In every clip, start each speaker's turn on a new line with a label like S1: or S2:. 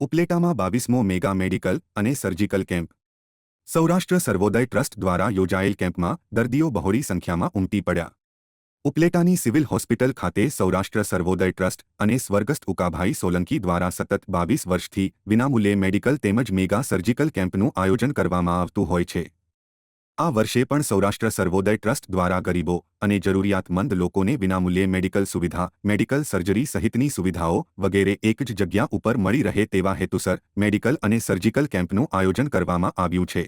S1: ઉપલેટામાં બાવીસમો mega medical અને surgical camp. Saurashtra Sarvodaya trust દ્વારા યોજાયેલ કેમ્પમાં દર્દીઓ બહોળી સંખ્યામાં ઉમટી પડ્યા. ઉપલેટાની સિવિલ હોસ્પિટલ ખાતે સૌરાષ્ટ્ર સર્વોદય ટ્રસ્ટ અને સ્વર્ગસ્થ ઉકાભાઈ સોલંકી દ્વારા સતત બાવીસ વર્ષથી વિનામૂલ્યે મેડિકલ તેમજ મેગા સર્જિકલ કેમ્પનું આયોજન કરવામાં આવતું હોય છે. આ વર્ષે પણ સૌરાષ્ટ્ર સર્વોદય ટ્રસ્ટ દ્વારા ગરીબો અને જરૂરિયાતમંદ લોકોને વિનામૂલ્યે મેડિકલ સુવિધા, મેડિકલ સર્જરી સહિતની સુવિધાઓ વગેરે એક જ જગ્યા ઉપર મળી રહે તેવા હેતુસર મેડિકલ અને સર્જિકલ કેમ્પનું આયોજન કરવામાં આવ્યું છે.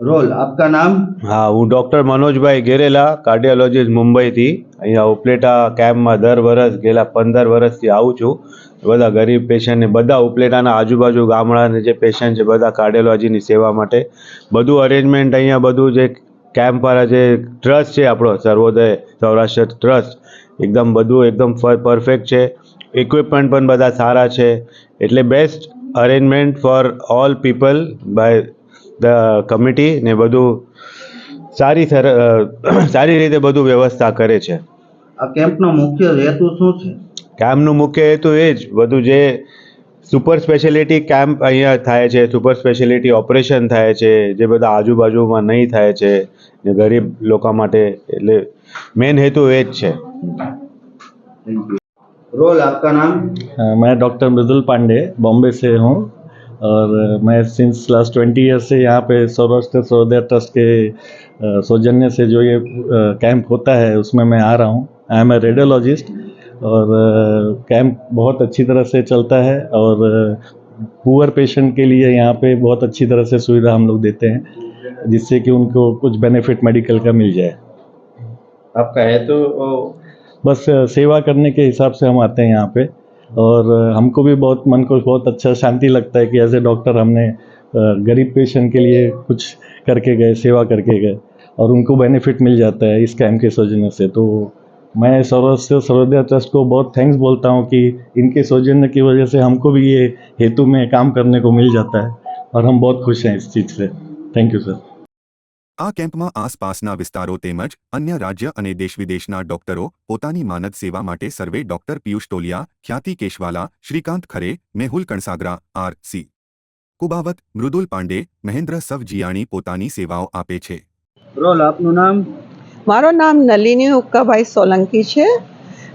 S2: રોલ, આપકા નામ?
S3: હા, હું ડૉક્ટર મનોજભાઈ ગેરેલા, કાર્ડિયોલોજીસ્ટ મુંબઈથી. અહીંયા ઉપલેટા કેમ્પમાં દર વર્ષ ગયેલા પંદર વર્ષથી આવું છું. બધા ગરીબ પેશન્ટને, બધા ઉપલેટાના આજુબાજુ ગામડાના જે પેશન્ટ છે, બધા કાર્ડિયોલોજીની સેવા માટે. બધું અરેન્જમેન્ટ અહીંયા બધું જે કેમ્પવાળા જે ટ્રસ્ટ છે આપણો, સર્વોદય સૌરાષ્ટ્ર ટ્રસ્ટ એકદમ બધું એકદમ પરફેક્ટ છે. ઇક્વિપમેન્ટ પણ બધા સારા છે. એટલે best arrangement for all people by committee ને બધું સારી સારી રીતે બધું વ્યવસ્થા કરે છે.
S2: આ કેમ્પનો મુખ્ય હેતુ શું છે?
S3: કેમ્પનો મુખ્ય હેતુ એ જ બધું જે સુપર સ્પેશિયાલિટી કેમ્પ અહીંયા થાય છે સુપર સ્પેશિયાલિટી ઓપરેશન થાય છે જે બધા આજુબાજુમાં નહીં થાય છે ને ગરીબ લોકો માટે એટલે મેઇન હેતુ એ જ છે.
S2: રોલ આપકા નામ?
S4: મેં ડૉક્ટર મૃદુલ પાંડે બોમ્બે સે હું. और मैं सिंस लास्ट ट्वेंटी ईयर से यहाँ पे सौराष्ट्र सौदय ट्रस्ट के सौजन्य से जो ये कैंप होता है उसमें मैं आ रहा हूँ। आई एम ए रेडियोलॉजिस्ट और कैंप बहुत अच्छी तरह से चलता है और पुअर पेशेंट के लिए यहाँ पे बहुत अच्छी तरह से सुविधा हम लोग देते हैं जिससे कि उनको कुछ बेनिफिट मेडिकल का मिल जाए।
S2: आपका है तो
S4: बस सेवा करने के हिसाब से हम आते हैं यहाँ पे। और हमको भी बहुत, मन को बहुत अच्छा शांति लगता है कि एज ए डॉक्टर हमने गरीब पेशेंट के लिए कुछ करके गए, सेवा करके गए और उनको बेनिफिट मिल जाता है इस कैम्प के सौजन्य से। तो मैं सौराष्ट्र सर्वोदय ट्रस्ट को बहुत थैंक्स बोलता हूँ कि इनके सौजन्य की वजह से हमको भी ये हेतु में काम करने को मिल जाता है और हम बहुत खुश हैं इस चीज़ से। Thank you, sir.
S1: આ કેમ્પમાં આસપાસના વિસ્તારો તેમજ અન્ય રાજ્ય અને દેશ વિદેશના ડોક્ટરો પોતાની માનદ સેવા માટે સર્વે ડોક્ટર પિયુષ ટોલિયા ખ્યાતિ કેશવાલા શ્રીકાંત ખરે મેહુલ કણસાગરા આર સી. કુબાવત મૃદુલ પાંડે મહેન્દ્ર સવજીયાણી પોતાની સેવાઓ આપે છે.
S2: રોલ આપનું નામ?
S5: મારું નામ નલિની ઉક્કાભાઈ સોલંકી છે.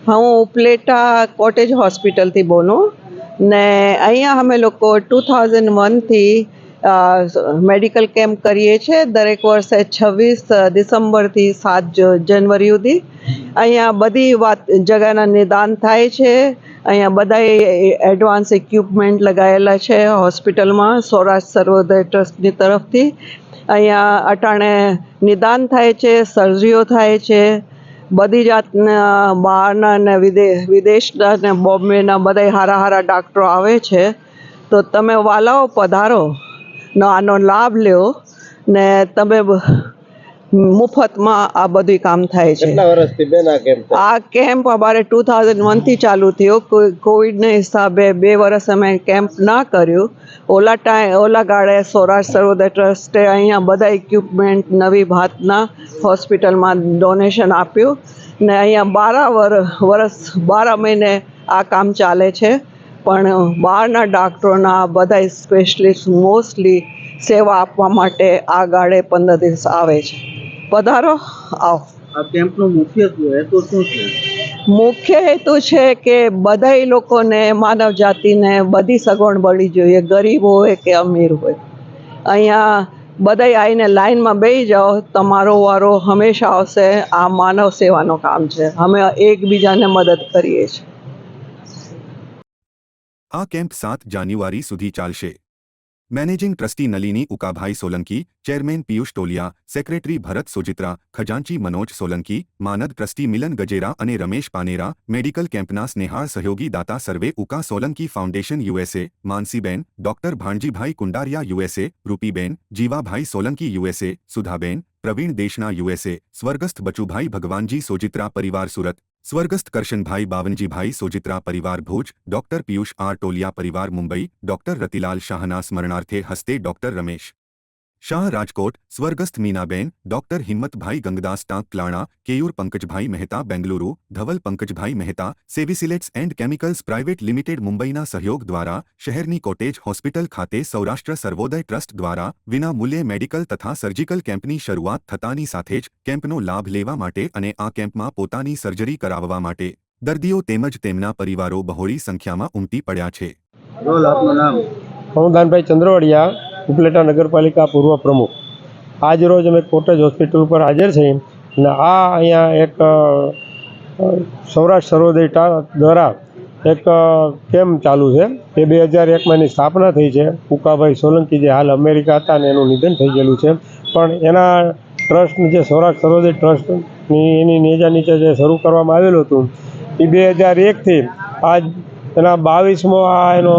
S5: હું ઉપલેટા કોટેજ હોસ્પિટલથી બોલું ને અહીંયા અમે લોકો ટુ થાઉઝન્ડ વનથી મેડિકલ કેમ્પ કરીએ છીએ દરેક વર્ષે છવ્વીસ ડિસેમ્બરથી સાત જનવરી સુધી. અહીંયા બધી વાત, જગાના નિદાન થાય છે. અહીંયા બધા એડવાન્સ ઇક્વિપમેન્ટ લગાવેલા છે હોસ્પિટલમાં સૌરાષ્ટ્ર સર્વોદય ટ્રસ્ટની તરફથી. અહીંયા અટાણે નિદાન થાય છે, સર્જરીઓ થાય છે. બધી જાતના બહારના ને વિદેશ વિદેશના ને બોમ્બેના બધા હારા હારા ડાક્ટરો આવે છે. તો તમે વાલાઓ પધારો. ને આનો લાભ લ્યો ને તમે મુફતમાં આ બધું કામ થાય છે.
S2: આ કેમ્પ
S5: અમારે ટુ થાઉઝન્ડ વનથી ચાલુ થયો. કોઈ કોવિડના હિસાબે બે વર્ષ અમે કેમ્પ ના કર્યું. ઓલા ટાઈમ ઓલા ગાળે સૌરાષ્ટ્ર સર્વોદય ટ્રસ્ટે અહીંયા બધા ઇક્વિપમેન્ટ નવી ભાતના હોસ્પિટલમાં ડોનેશન આપ્યું ને અહીંયા બારા વર વર્ષ બારા મહિને આ કામ ચાલે છે. પણ બહારના ડૉક્ટરોના બધા સ્પેશિયલિસ્ટ મોસ્ટલી સેવા આપવા માટે આ ગાળે પંદર દિવસ આવે છે. પધારો આવો.
S2: આ કેમ્પનો મુખ્ય હેતુ શું છે?
S5: મુખ્ય હેતુ છે કે બધા લોકોને માનવ જાતિને બધી સગવડ મળી જોઈએ ગરીબ હોય કે અમીર હોય. અહીંયા બધા આવીને લાઈનમાં બેસી જાઓ તમારો વારો હંમેશા આવશે આ માનવ સેવાનું કામ છે. અમે એકબીજાને મદદ કરીએ છીએ.
S1: આ કેમ્પ સાત જાન્યુઆરી સુધી ચાલશે managing trustee Nalini Ukabhai Solanki chairman Piyush Toliya secretary Bharat Sojitra ખજાનચી Manoj Solanki માનદ ટ્રસ્ટી મિલન ગજેરા અને રમેશ પાનેરા મેડિકલ કેમ્પના સ્નેહાળ સહયોગી દાતા સર્વે Uka Solanki foundation USA Mansiben doctor Bhanjibhai Kundariya USA Rupiben Jivabhai Solanki USA Sudhaben Pravin દેશના યુએસએ સ્વર્ગસ્થ બચુભાઈ ભગવાનજી સોજિત્રા પરિવાર સુરત સ્વર્ગસ્થ કરશનભાઈ બાવનજીભાઈ, સોજિત્રા પરિવાર ભુજ, ડોક્ટર પિયુષ આર ટોલિયા પરિવાર મુંબઈ, ડોક્ટર રતિલાલ શાહના સ્મરણાર્થે હસ્તે ડોક્ટર રમેશ. શાહ રાજકોટ સ્વર્ગસ્થ મીનાબેન ડોક્ટર હિંમતભાઈ ગંગદાસ ટાંકલાણા કેયુર પંકજભાઈ મહેતા બેંગલુરુ ધવલ પંકજભાઈ મહેતા સેવિસિલેટ્સ એન્ડ કેમિકલ્સ પ્રાઇવેટ લિમિટેડ મુંબઈના સહયોગ દ્વારા શહેરની કોટેજ હોસ્પિટલ ખાતે સૌરાષ્ટ્ર સર્વોદય ટ્રસ્ટ દ્વારા વિના મૂલ્યે મેડિકલ તથા સર્જિકલ કેમ્પની શરૂઆત થતાની સાથે જ કેમ્પનો લાભ લેવા માટે અને આ કેમ્પમાં પોતાની સર્જરી કરાવવા માટે. દર્દીઓ તેમજ તેમના પરિવારો બહોળી સંખ્યામાં ઉમટી પડ્યા છે.
S2: રોલ આપનું નામ?
S6: હું દાનભાઈ ચંદ્રવાડિયા. ઉપલેટા નગરપાલિકા પૂર્વ પ્રમુખ. આજ રોજ અમે કોટેજ હોસ્પિટલ ઉપર હાજર છીએ અને આ અહીંયા એક સૌરાષ્ટ્ર સર્વોદય દ્વારા એક કેમ્પ ચાલુ છે. એ બે હજાર એકમાં એની સ્થાપના થઈ છે. કુકાભાઈ સોલંકી જે હાલ અમેરિકા હતા અને એનું નિધન થઈ ગયેલું છે. પણ એના ટ્રસ્ટ જે સૌરાષ્ટ્ર સર્વોદય ટ્રસ્ટની એની નેજા નીચે જે શરૂ કરવામાં આવેલું હતું, એ બે હજાર એકથી આજ એના બાવીસમો આ એનો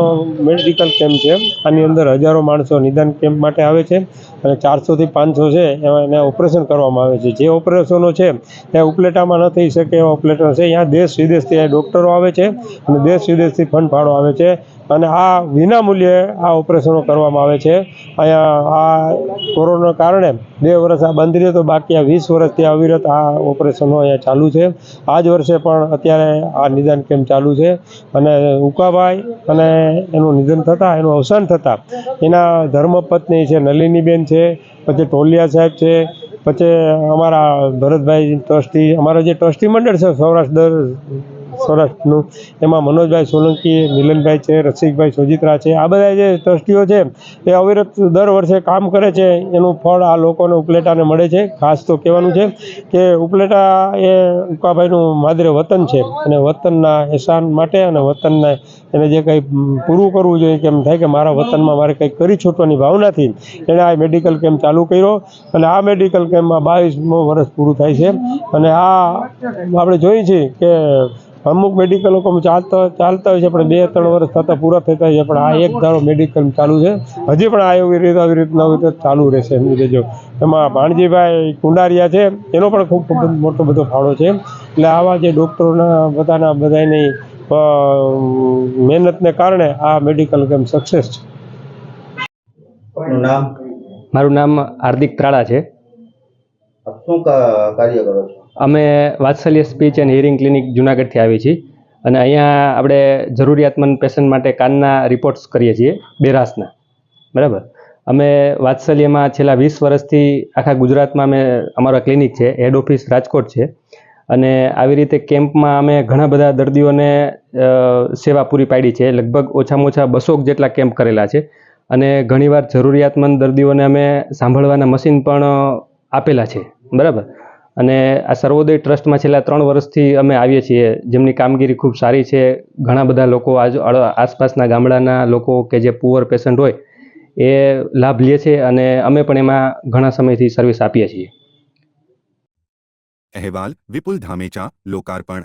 S6: મેડિકલ કેમ્પ છે. આની અંદર હજારો માણસો નિદાન કેમ્પ માટે આવે છે અને ચારસોથી પાંચસો છે એમાં એને ઓપરેશન કરવામાં આવે છે. જે ઓપરેશનો છે એ ઉપલેટામાં ન થઈ શકે એવા ઓપરેશન છે. અહીંયા દેશ વિદેશથી ડૉક્ટરો આવે છે અને દેશ વિદેશથી ફંડ ફાળો આવે છે. અને આ વિના મૂલ્યે આ ઓપરેશનો કરવામાં આવે છે. અહીંયા આ કોરોના કારણે બે વર્ષ આ બંધ રહ્યો તો બાકી આ વીસ વર્ષથી અવિરત આ ઓપરેશનો અહીંયા ચાલુ છે. આ જ વર્ષે પણ અત્યારે આ નિદાન કેમ્પ ચાલુ છે અને ઉકાભાઈ અને એનું નિધન થતાં, એનું અવસાન થતાં એના ધર્મપત્ની છે, નલિનીબેન છે, પછી ટોલિયા સાહેબ છે, પછી અમારા ભરતભાઈ ટ્રસ્ટી, અમારા જે ટ્રસ્ટી મંડળ છે, સૌરાષ્ટ્ર સૌરાષ્ટ્રનું એમાં મનોજભાઈ સોલંકી, મિલનભાઈ છે, રસિકભાઈ સોજિત્રા છે. આ બધા જે ટ્રસ્ટીઓ છે, એ અવિરત દર વર્ષે કામ કરે છે. એનું ફળ આ લોકોને ઉપલેટાને મળે છે. ખાસ તો કહેવાનું છે કે ઉપલેટા એ ઉકાભાઈનું માદરે વતન છે અને વતનના એહસાન માટે અને વતનને એને જે કંઈ પૂરું કરવું જોઈએ કે એમ થાય કે મારા વતનમાં મારે કંઈક કરી છૂટવાની ભાવનાથી એણે આ મેડિકલ કેમ્પ ચાલુ કર્યો અને આ મેડિકલ કેમ્પમાં બાવીસમો વર્ષ પૂરું થાય છે. અને આ આપણે જોઈએ છીએ કે અમુક મેડિકલો કોમ ચાલતા ચાલતા હોય છે પણ બે ત્રણ વર્ષ થતાં પૂરા થતા હોય છે પણ આ એક ધારો મેડિકલ ચાલુ છે. હજી પણ આ એવી રીતે આવી રીતના આવી રીતે ચાલુ રહેશે એમની દેજો એમાં ભાણજીભાઈ કુંડારિયા છે એનો પણ ખૂબ ખૂબ મોટો બધો ફાળો છે. એટલે આવા જે ડૉક્ટરોના બધાના બધાની મહેનતને કારણે આ મેડિકલ કેમ્પ સક્સેસ છે?
S2: નામ?
S7: મારું નામ હાર્દિક ત્રાળા છે.
S2: શું કાર્ય કરો છો?
S7: અમે Vatsalya speech and hearing clinic જુનાગઢથી આવીએ છીએ. અને અહીંયા આપણે જરૂરિયાતમંદ પેશન્ટ માટે કાનના રિપોર્ટ્સ કરીએ છીએ, બેરાસના. બરાબર? અમે વાત્સલ્યમાં છેલ્લા વીસ વર્ષથી આખા ગુજરાતમાં અમે અમારો ક્લિનિક છે હેડ ઓફિસ રાજકોટ છે. અને આવી રીતે કેમ્પમાં અમે ઘણા બધા દર્દીઓને સેવા પૂરી પાડી છે. લગભગ ઓછામાં ઓછા બસો જેટલા કેમ્પ કરેલા છે. અને ઘણીવાર જરૂરિયાતમંદ દર્દીઓને અમે સાંભળવાના મશીન પણ આપેલા છે. બરાબર? અને આ સર્વોદય ટ્રસ્ટમાં છેલ્લા ત્રણ વર્ષથી અમે આવીએ છીએ. જેમની કામગીરી ખૂબ સારી છે. ઘણા બધા લોકો આજ આસપાસના ગામડાના લોકો કે જે પુઅર પેશન્ટ હોય, એ લાભ લે છે અને અમે પણ એમાં ઘણા સમયથી સર્વિસ આપીએ છીએ.
S1: અહેવાલ, વિપુલ ધામેચા, લોકાર્પણ.